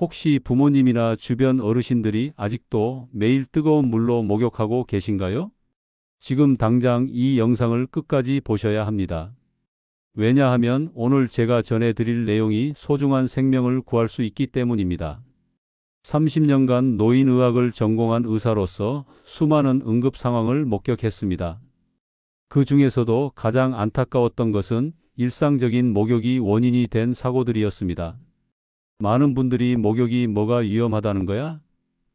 혹시 부모님이나 주변 어르신들이 아직도 매일 뜨거운 물로 목욕하고 계신가요? 지금 당장 이 영상을 끝까지 보셔야 합니다. 왜냐하면 오늘 제가 전해드릴 내용이 소중한 생명을 구할 수 있기 때문입니다. 30년간 노인의학을 전공한 의사로서 수많은 응급 상황을 목격했습니다. 그 중에서도 가장 안타까웠던 것은 일상적인 목욕이 원인이 된 사고들이었습니다. 많은 분들이 목욕이 뭐가 위험하다는 거야?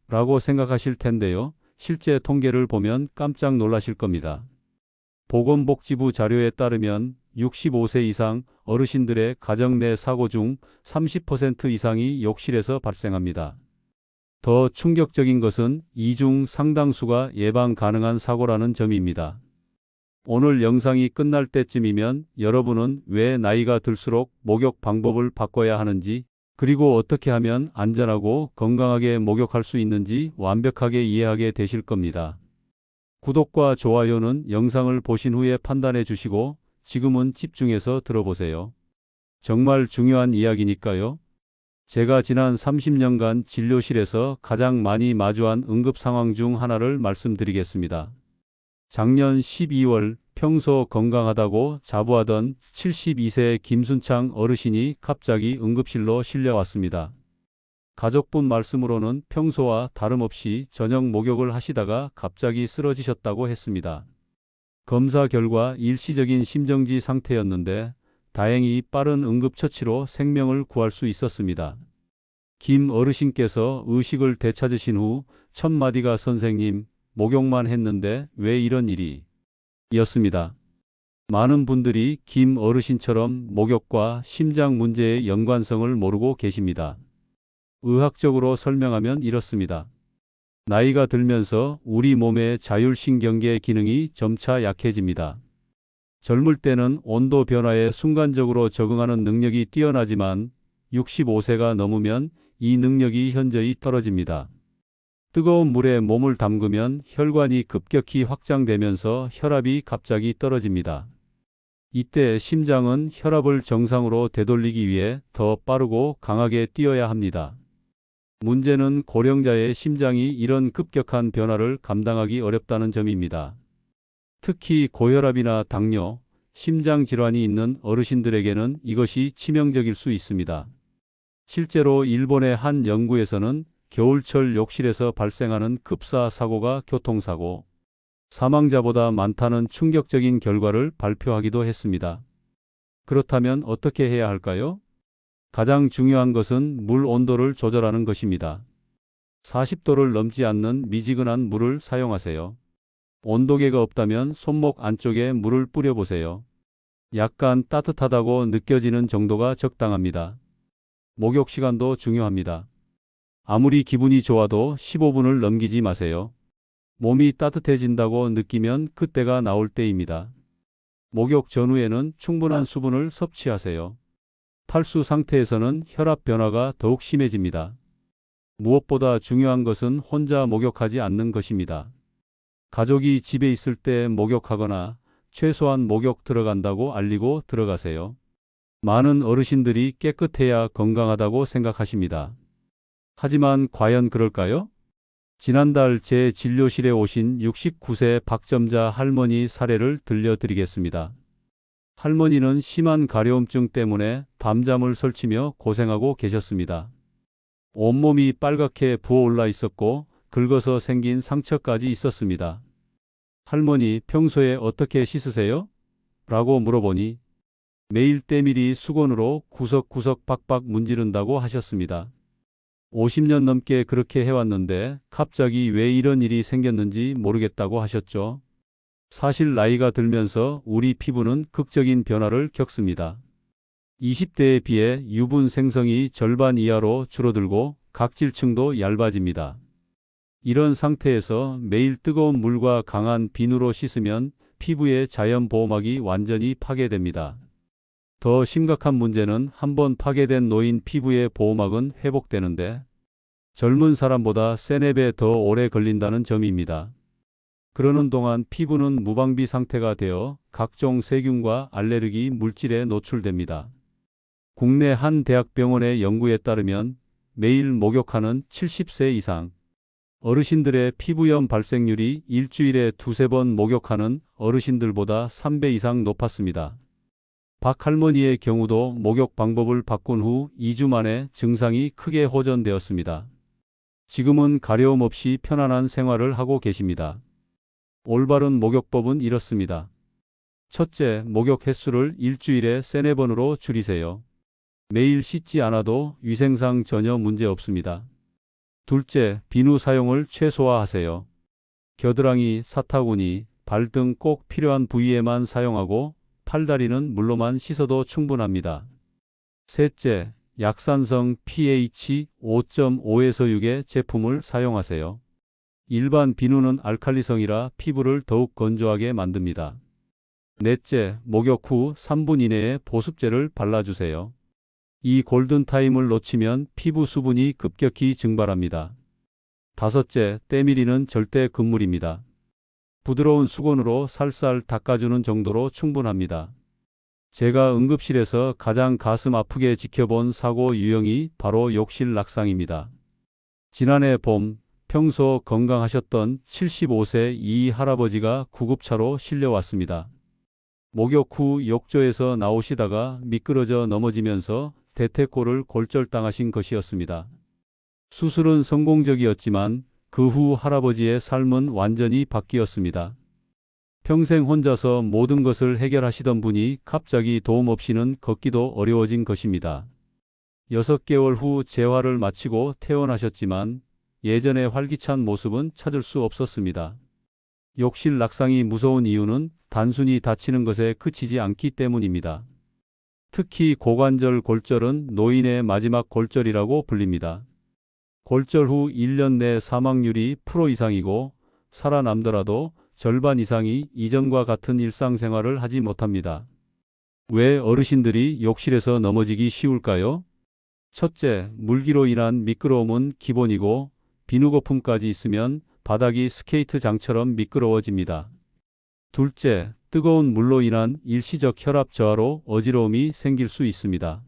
라고 생각하실 텐데요. 실제 통계를 보면 깜짝 놀라실 겁니다. 보건복지부 자료에 따르면 65세 이상 어르신들의 가정 내 사고 중 30% 이상이 욕실에서 발생합니다. 더 충격적인 것은 이 중 상당수가 예방 가능한 사고라는 점입니다. 오늘 영상이 끝날 때쯤이면 여러분은 왜 나이가 들수록 목욕 방법을 바꿔야 하는지 그리고 어떻게 하면 안전하고 건강하게 목욕할 수 있는지 완벽하게 이해하게 되실 겁니다. 구독과 좋아요는 영상을 보신 후에 판단해 주시고 지금은 집중해서 들어보세요. 정말 중요한 이야기니까요. 제가 지난 30년간 진료실에서 가장 많이 마주한 응급 상황 중 하나를 말씀드리겠습니다. 작년 12월 평소 건강하다고 자부하던 72세 김순창 어르신이 갑자기 응급실로 실려왔습니다. 가족분 말씀으로는 평소와 다름없이 저녁 목욕을 하시다가 갑자기 쓰러지셨다고 했습니다. 검사 결과 일시적인 심정지 상태였는데 다행히 빠른 응급처치로 생명을 구할 수 있었습니다. 김 어르신께서 의식을 되찾으신 후 첫 마디가 선생님, 목욕만 했는데 왜 이런 일이? 였습니다. 많은 분들이 김 어르신처럼 목욕과 심장 문제의 연관성을 모르고 계십니다. 의학적으로 설명하면 이렇습니다. 나이가 들면서 우리 몸의 자율신경계 기능이 점차 약해집니다. 젊을 때는 온도 변화에 순간적으로 적응하는 능력이 뛰어나지만 65세가 넘으면 이 능력이 현저히 떨어집니다. 뜨거운 물에 몸을 담그면 혈관이 급격히 확장되면서 혈압이 갑자기 떨어집니다. 이때 심장은 혈압을 정상으로 되돌리기 위해 더 빠르고 강하게 뛰어야 합니다. 문제는 고령자의 심장이 이런 급격한 변화를 감당하기 어렵다는 점입니다. 특히 고혈압이나 당뇨, 심장 질환이 있는 어르신들에게는 이것이 치명적일 수 있습니다. 실제로 일본의 한 연구에서는 겨울철 욕실에서 발생하는 급사 사고가 교통사고, 사망자보다 많다는 충격적인 결과를 발표하기도 했습니다. 그렇다면 어떻게 해야 할까요? 가장 중요한 것은 물 온도를 조절하는 것입니다. 40도를 넘지 않는 미지근한 물을 사용하세요. 온도계가 없다면 손목 안쪽에 물을 뿌려보세요. 약간 따뜻하다고 느껴지는 정도가 적당합니다. 목욕 시간도 중요합니다. 아무리 기분이 좋아도 15분을 넘기지 마세요. 몸이 따뜻해진다고 느끼면 그때가 나올 때입니다. 목욕 전후에는 충분한 수분을 섭취하세요. 탈수 상태에서는 혈압 변화가 더욱 심해집니다. 무엇보다 중요한 것은 혼자 목욕하지 않는 것입니다. 가족이 집에 있을 때 목욕하거나 최소한 목욕 들어간다고 알리고 들어가세요. 많은 어르신들이 깨끗해야 건강하다고 생각하십니다. 하지만 과연 그럴까요? 지난달 제 진료실에 오신 69세 박점자 할머니 사례를 들려드리겠습니다. 할머니는 심한 가려움증 때문에 밤잠을 설치며 고생하고 계셨습니다. 온몸이 빨갛게 부어올라 있었고 긁어서 생긴 상처까지 있었습니다. 할머니 평소에 어떻게 씻으세요? 라고 물어보니 매일 때밀이 수건으로 구석구석 박박 문지른다고 하셨습니다. 50년 넘게 그렇게 해왔는데 갑자기 왜 이런 일이 생겼는지 모르겠다고 하셨죠. 사실 나이가 들면서 우리 피부는 극적인 변화를 겪습니다. 20대에 비해 유분 생성이 절반 이하로 줄어들고 각질층도 얇아집니다. 이런 상태에서 매일 뜨거운 물과 강한 비누로 씻으면 피부의 자연 보호막이 완전히 파괴됩니다. 더 심각한 문제는 한번 파괴된 노인 피부의 보호막은 회복되는데 젊은 사람보다 세네 배 더 오래 걸린다는 점입니다. 그러는 동안 피부는 무방비 상태가 되어 각종 세균과 알레르기 물질에 노출됩니다. 국내 한 대학병원의 연구에 따르면 매일 목욕하는 70세 이상. 어르신들의 피부염 발생률이 일주일에 두세 번 목욕하는 어르신들보다 3배 이상 높았습니다. 박 할머니의 경우도 목욕 방법을 바꾼 후 2주 만에 증상이 크게 호전되었습니다. 지금은 가려움 없이 편안한 생활을 하고 계십니다. 올바른 목욕법은 이렇습니다. 첫째, 목욕 횟수를 일주일에 세네 번으로 줄이세요. 매일 씻지 않아도 위생상 전혀 문제 없습니다. 둘째, 비누 사용을 최소화하세요. 겨드랑이, 사타구니, 발등 꼭 필요한 부위에만 사용하고 팔다리는 물로만 씻어도 충분합니다. 셋째, 약산성 pH 5.5에서 6의 제품을 사용하세요. 일반 비누는 알칼리성이라 피부를 더욱 건조하게 만듭니다. 넷째, 목욕 후 3분 이내에 보습제를 발라주세요. 이 골든타임을 놓치면 피부 수분이 급격히 증발합니다. 다섯째, 때밀이는 절대 금물입니다. 부드러운 수건으로 살살 닦아주는 정도로 충분합니다. 제가 응급실에서 가장 가슴 아프게 지켜본 사고 유형이 바로 욕실 낙상입니다. 지난해 봄, 평소 건강하셨던 75세 이 할아버지가 구급차로 실려왔습니다. 목욕 후 욕조에서 나오시다가 미끄러져 넘어지면서 대퇴골을 골절당하신 것이었습니다. 수술은 성공적이었지만 그 후 할아버지의 삶은 완전히 바뀌었습니다. 평생 혼자서 모든 것을 해결하시던 분이 갑자기 도움 없이는 걷기도 어려워진 것입니다. 6개월 후 재활을 마치고 퇴원하셨지만 예전의 활기찬 모습은 찾을 수 없었습니다. 욕실 낙상이 무서운 이유는 단순히 다치는 것에 그치지 않기 때문입니다. 특히 고관절 골절은 노인의 마지막 골절이라고 불립니다. 골절 후 1년 내 사망률이 프로 이상이고 살아남더라도 절반 이상이 이전과 같은 일상생활을 하지 못합니다. 왜 어르신들이 욕실에서 넘어지기 쉬울까요? 첫째, 물기로 인한 미끄러움은 기본이고 비누 거품까지 있으면 바닥이 스케이트장처럼 미끄러워집니다. 둘째, 뜨거운 물로 인한 일시적 혈압 저하로 어지러움이 생길 수 있습니다.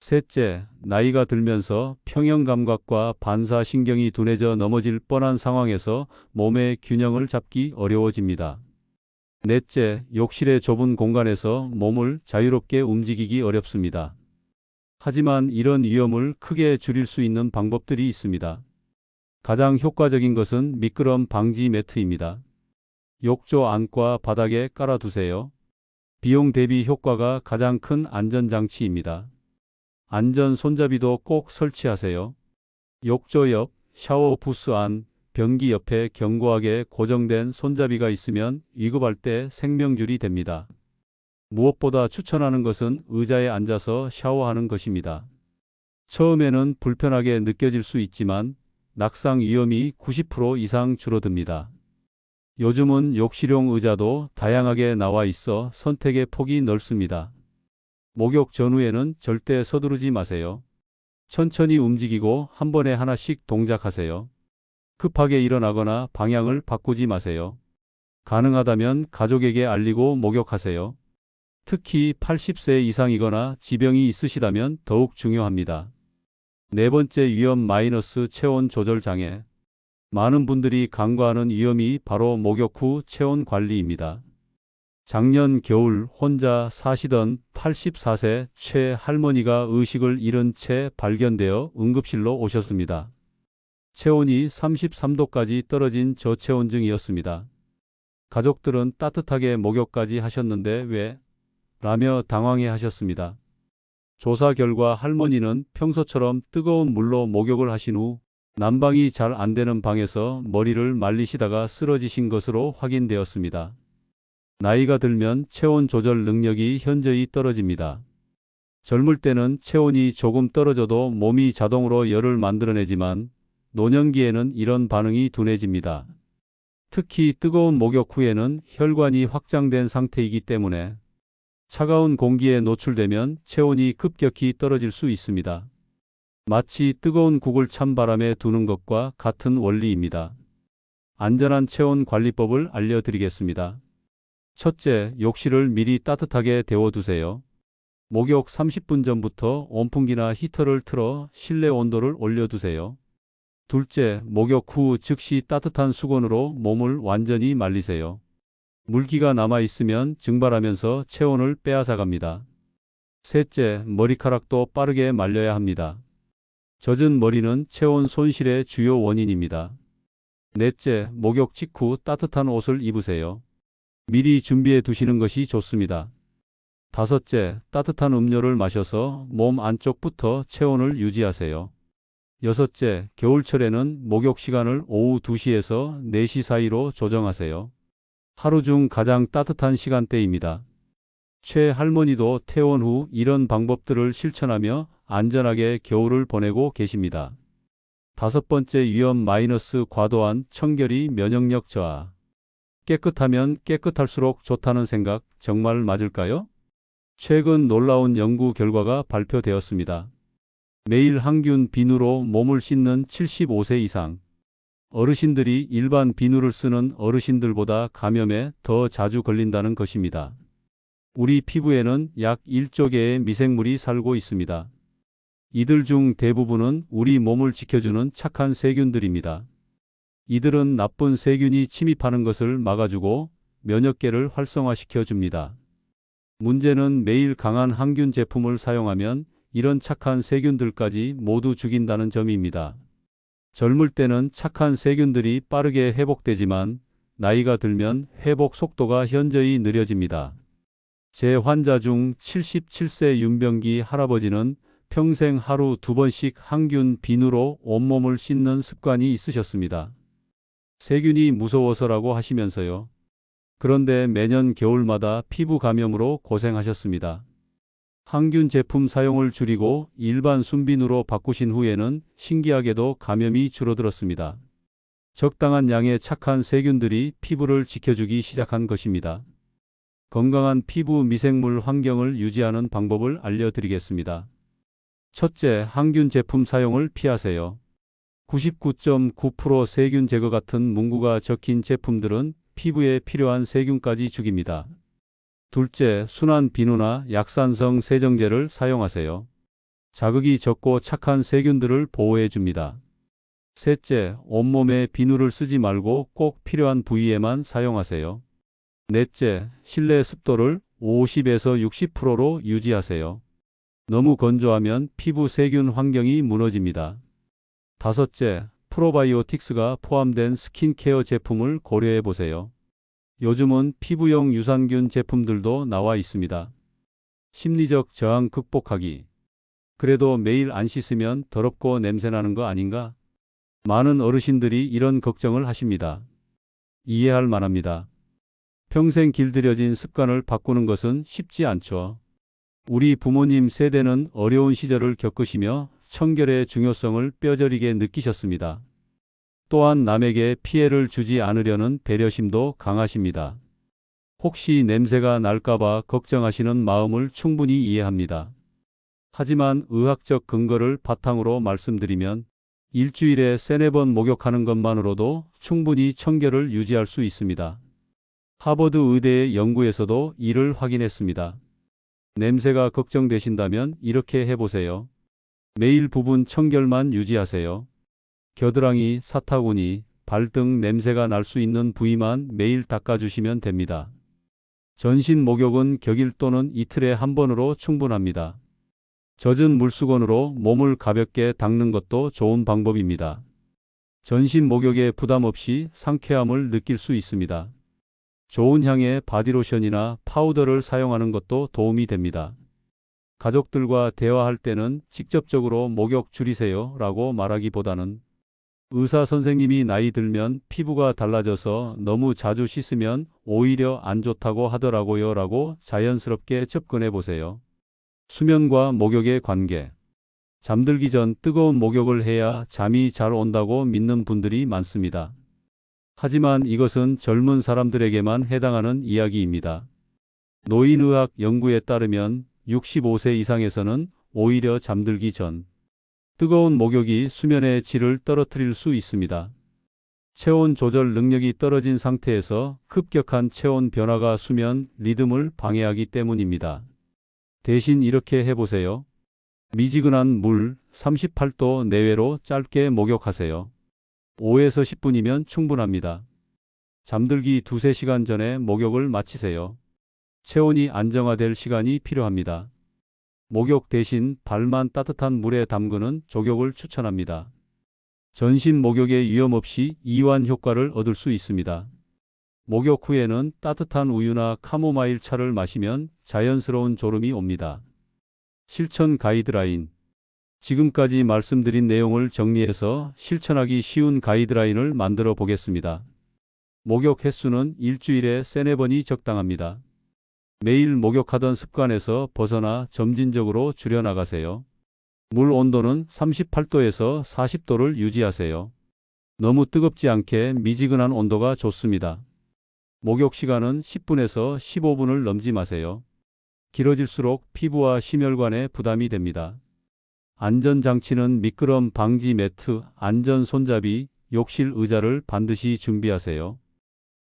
셋째, 나이가 들면서 평형 감각과 반사 신경이 둔해져 넘어질 뻔한 상황에서 몸의 균형을 잡기 어려워집니다. 넷째, 욕실의 좁은 공간에서 몸을 자유롭게 움직이기 어렵습니다. 하지만 이런 위험을 크게 줄일 수 있는 방법들이 있습니다. 가장 효과적인 것은 미끄럼 방지 매트입니다. 욕조 안과 바닥에 깔아두세요. 비용 대비 효과가 가장 큰 안전장치입니다. 안전 손잡이도 꼭 설치하세요. 욕조 옆, 샤워 부스 안, 변기 옆에 견고하게 고정된 손잡이가 있으면 위급할 때 생명줄이 됩니다. 무엇보다 추천하는 것은 의자에 앉아서 샤워하는 것입니다. 처음에는 불편하게 느껴질 수 있지만 낙상 위험이 90% 이상 줄어듭니다. 요즘은 욕실용 의자도 다양하게 나와 있어 선택의 폭이 넓습니다. 목욕 전후에는 절대 서두르지 마세요. 천천히 움직이고 한 번에 하나씩 동작하세요. 급하게 일어나거나 방향을 바꾸지 마세요. 가능하다면 가족에게 알리고 목욕하세요. 특히 80세 이상이거나 지병이 있으시다면 더욱 중요합니다. 네 번째 위험 마이너스 체온 조절 장애. 많은 분들이 간과하는 위험이 바로 목욕 후 체온 관리입니다. 작년 겨울 혼자 사시던 84세 최 할머니가 의식을 잃은 채 발견되어 응급실로 오셨습니다. 체온이 33도까지 떨어진 저체온증이었습니다. 가족들은 따뜻하게 목욕까지 하셨는데 왜? 라며 당황해 하셨습니다. 조사 결과 할머니는 평소처럼 뜨거운 물로 목욕을 하신 후 난방이 잘 안 되는 방에서 머리를 말리시다가 쓰러지신 것으로 확인되었습니다. 나이가 들면 체온 조절 능력이 현저히 떨어집니다. 젊을 때는 체온이 조금 떨어져도 몸이 자동으로 열을 만들어내지만 노년기에는 이런 반응이 둔해집니다. 특히 뜨거운 목욕 후에는 혈관이 확장된 상태이기 때문에 차가운 공기에 노출되면 체온이 급격히 떨어질 수 있습니다. 마치 뜨거운 국을 찬바람에 두는 것과 같은 원리입니다. 안전한 체온 관리법을 알려드리겠습니다. 첫째, 욕실을 미리 따뜻하게 데워두세요. 목욕 30분 전부터 온풍기나 히터를 틀어 실내 온도를 올려두세요. 둘째, 목욕 후 즉시 따뜻한 수건으로 몸을 완전히 말리세요. 물기가 남아 있으면 증발하면서 체온을 빼앗아갑니다. 셋째, 머리카락도 빠르게 말려야 합니다. 젖은 머리는 체온 손실의 주요 원인입니다. 넷째, 목욕 직후 따뜻한 옷을 입으세요. 미리 준비해 두시는 것이 좋습니다. 다섯째, 따뜻한 음료를 마셔서 몸 안쪽부터 체온을 유지하세요. 여섯째, 겨울철에는 목욕 시간을 오후 2시에서 4시 사이로 조정하세요. 하루 중 가장 따뜻한 시간대입니다. 최할머니도 퇴원 후 이런 방법들을 실천하며 안전하게 겨울을 보내고 계십니다. 다섯 번째 위험 마이너스 과도한 청결이 면역력 저하. 깨끗하면 깨끗할수록 좋다는 생각 정말 맞을까요? 최근 놀라운 연구 결과가 발표되었습니다. 매일 항균 비누로 몸을 씻는 75세 이상 어르신들이 일반 비누를 쓰는 어르신들보다 감염에 더 자주 걸린다는 것입니다. 우리 피부에는 약 1조 개의 미생물이 살고 있습니다. 이들 중 대부분은 우리 몸을 지켜주는 착한 세균들입니다. 이들은 나쁜 세균이 침입하는 것을 막아주고 면역계를 활성화시켜 줍니다. 문제는 매일 강한 항균 제품을 사용하면 이런 착한 세균들까지 모두 죽인다는 점입니다. 젊을 때는 착한 세균들이 빠르게 회복되지만 나이가 들면 회복 속도가 현저히 느려집니다. 제 환자 중 77세 윤병기 할아버지는 평생 하루 두 번씩 항균 비누로 온몸을 씻는 습관이 있으셨습니다. 세균이 무서워서라고 하시면서요. 그런데 매년 겨울마다 피부 감염으로 고생하셨습니다. 항균 제품 사용을 줄이고 일반 순비누로 바꾸신 후에는 신기하게도 감염이 줄어들었습니다. 적당한 양의 착한 세균들이 피부를 지켜주기 시작한 것입니다. 건강한 피부 미생물 환경을 유지하는 방법을 알려드리겠습니다. 첫째, 항균 제품 사용을 피하세요. 99.9% 세균 제거 같은 문구가 적힌 제품들은 피부에 필요한 세균까지 죽입니다. 둘째, 순한 비누나 약산성 세정제를 사용하세요. 자극이 적고 착한 세균들을 보호해 줍니다. 셋째, 온몸에 비누를 쓰지 말고 꼭 필요한 부위에만 사용하세요. 넷째, 실내 습도를 50에서 60%로 유지하세요. 너무 건조하면 피부 세균 환경이 무너집니다. 다섯째, 프로바이오틱스가 포함된 스킨케어 제품을 고려해 보세요. 요즘은 피부용 유산균 제품들도 나와 있습니다. 심리적 저항 극복하기. 그래도 매일 안 씻으면 더럽고 냄새나는 거 아닌가? 많은 어르신들이 이런 걱정을 하십니다. 이해할 만합니다. 평생 길들여진 습관을 바꾸는 것은 쉽지 않죠. 우리 부모님 세대는 어려운 시절을 겪으시며 청결의 중요성을 뼈저리게 느끼셨습니다. 또한 남에게 피해를 주지 않으려는 배려심도 강하십니다. 혹시 냄새가 날까봐 걱정하시는 마음을 충분히 이해합니다. 하지만 의학적 근거를 바탕으로 말씀드리면 일주일에 세네 번 목욕하는 것만으로도 충분히 청결을 유지할 수 있습니다. 하버드 의대의 연구에서도 이를 확인했습니다. 냄새가 걱정되신다면 이렇게 해보세요. 매일 부분 청결만 유지하세요. 겨드랑이, 사타구니, 발등 냄새가 날 수 있는 부위만 매일 닦아주시면 됩니다. 전신 목욕은 격일 또는 이틀에 한 번으로 충분합니다. 젖은 물수건으로 몸을 가볍게 닦는 것도 좋은 방법입니다. 전신 목욕에 부담 없이 상쾌함을 느낄 수 있습니다. 좋은 향의 바디로션이나 파우더를 사용하는 것도 도움이 됩니다. 가족들과 대화할 때는 직접적으로 목욕 줄이세요 라고 말하기보다는 의사 선생님이 나이 들면 피부가 달라져서 너무 자주 씻으면 오히려 안 좋다고 하더라고요 라고 자연스럽게 접근해 보세요. 수면과 목욕의 관계. 잠들기 전 뜨거운 목욕을 해야 잠이 잘 온다고 믿는 분들이 많습니다. 하지만 이것은 젊은 사람들에게만 해당하는 이야기입니다. 노인의학 연구에 따르면 65세 이상에서는 오히려 잠들기 전 뜨거운 목욕이 수면의 질을 떨어뜨릴 수 있습니다. 체온 조절 능력이 떨어진 상태에서 급격한 체온 변화가 수면 리듬을 방해하기 때문입니다. 대신 이렇게 해보세요. 미지근한 물 38도 내외로 짧게 목욕하세요. 5에서 10분이면 충분합니다. 잠들기 2, 3시간 전에 목욕을 마치세요. 체온이 안정화될 시간이 필요합니다. 목욕 대신 발만 따뜻한 물에 담그는 족욕을 추천합니다. 전신 목욕에 위험 없이 이완 효과를 얻을 수 있습니다. 목욕 후에는 따뜻한 우유나 카모마일 차를 마시면 자연스러운 졸음이 옵니다. 실천 가이드라인 지금까지 말씀드린 내용을 정리해서 실천하기 쉬운 가이드라인을 만들어 보겠습니다. 목욕 횟수는 일주일에 세네 번이 적당합니다. 매일 목욕하던 습관에서 벗어나 점진적으로 줄여나가세요. 물 온도는 38도에서 40도를 유지하세요. 너무 뜨겁지 않게 미지근한 온도가 좋습니다. 목욕 시간은 10분에서 15분을 넘지 마세요. 길어질수록 피부와 심혈관에 부담이 됩니다. 안전장치는 미끄럼 방지 매트, 안전 손잡이, 욕실 의자를 반드시 준비하세요.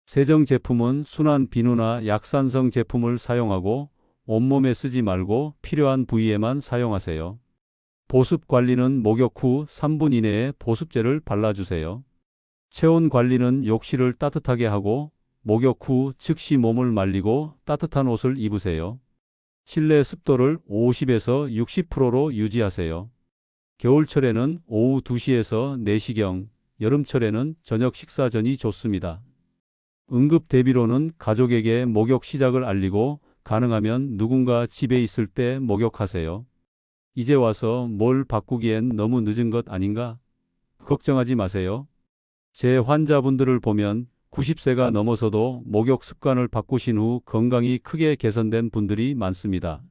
세정 제품은 순한 비누나 약산성 제품을 사용하고 온몸에 쓰지 말고 필요한 부위에만 사용하세요. 보습 관리는 목욕 후 3분 이내에 보습제를 발라주세요. 체온 관리는 욕실을 따뜻하게 하고 목욕 후 즉시 몸을 말리고 따뜻한 옷을 입으세요. 실내 습도를 50에서 60%로 유지하세요. 겨울철에는 오후 2시에서 4시경, 여름철에는 저녁 식사 전이 좋습니다. 응급 대비로는 가족에게 목욕 시작을 알리고 가능하면 누군가 집에 있을 때 목욕하세요. 이제 와서 뭘 바꾸기엔 너무 늦은 것 아닌가? 걱정하지 마세요. 제 환자분들을 보면 90세가 넘어서도 목욕 습관을 바꾸신 후 건강이 크게 개선된 분들이 많습니다.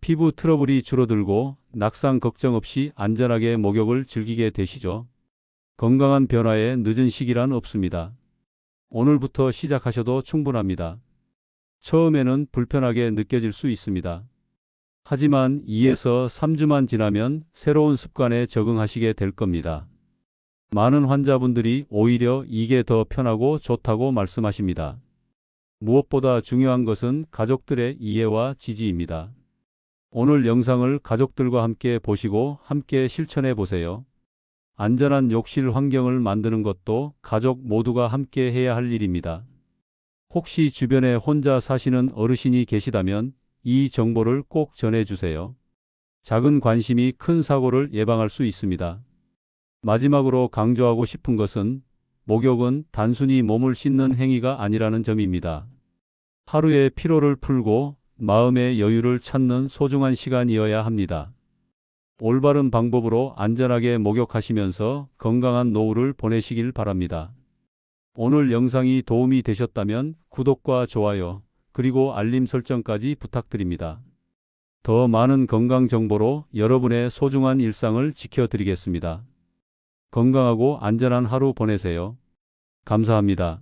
피부 트러블이 줄어들고 낙상 걱정 없이 안전하게 목욕을 즐기게 되시죠. 건강한 변화에 늦은 시기란 없습니다. 오늘부터 시작하셔도 충분합니다. 처음에는 불편하게 느껴질 수 있습니다. 하지만 2에서 3주만 지나면 새로운 습관에 적응하시게 될 겁니다. 많은 환자분들이 오히려 이게 더 편하고 좋다고 말씀하십니다. 무엇보다 중요한 것은 가족들의 이해와 지지입니다. 오늘 영상을 가족들과 함께 보시고 함께 실천해 보세요. 안전한 욕실 환경을 만드는 것도 가족 모두가 함께 해야 할 일입니다. 혹시 주변에 혼자 사시는 어르신이 계시다면 이 정보를 꼭 전해 주세요. 작은 관심이 큰 사고를 예방할 수 있습니다. 마지막으로 강조하고 싶은 것은 목욕은 단순히 몸을 씻는 행위가 아니라는 점입니다. 하루의 피로를 풀고 마음의 여유를 찾는 소중한 시간이어야 합니다. 올바른 방법으로 안전하게 목욕하시면서 건강한 노후를 보내시길 바랍니다. 오늘 영상이 도움이 되셨다면 구독과 좋아요, 그리고 알림 설정까지 부탁드립니다. 더 많은 건강 정보로 여러분의 소중한 일상을 지켜드리겠습니다. 건강하고 안전한 하루 보내세요. 감사합니다.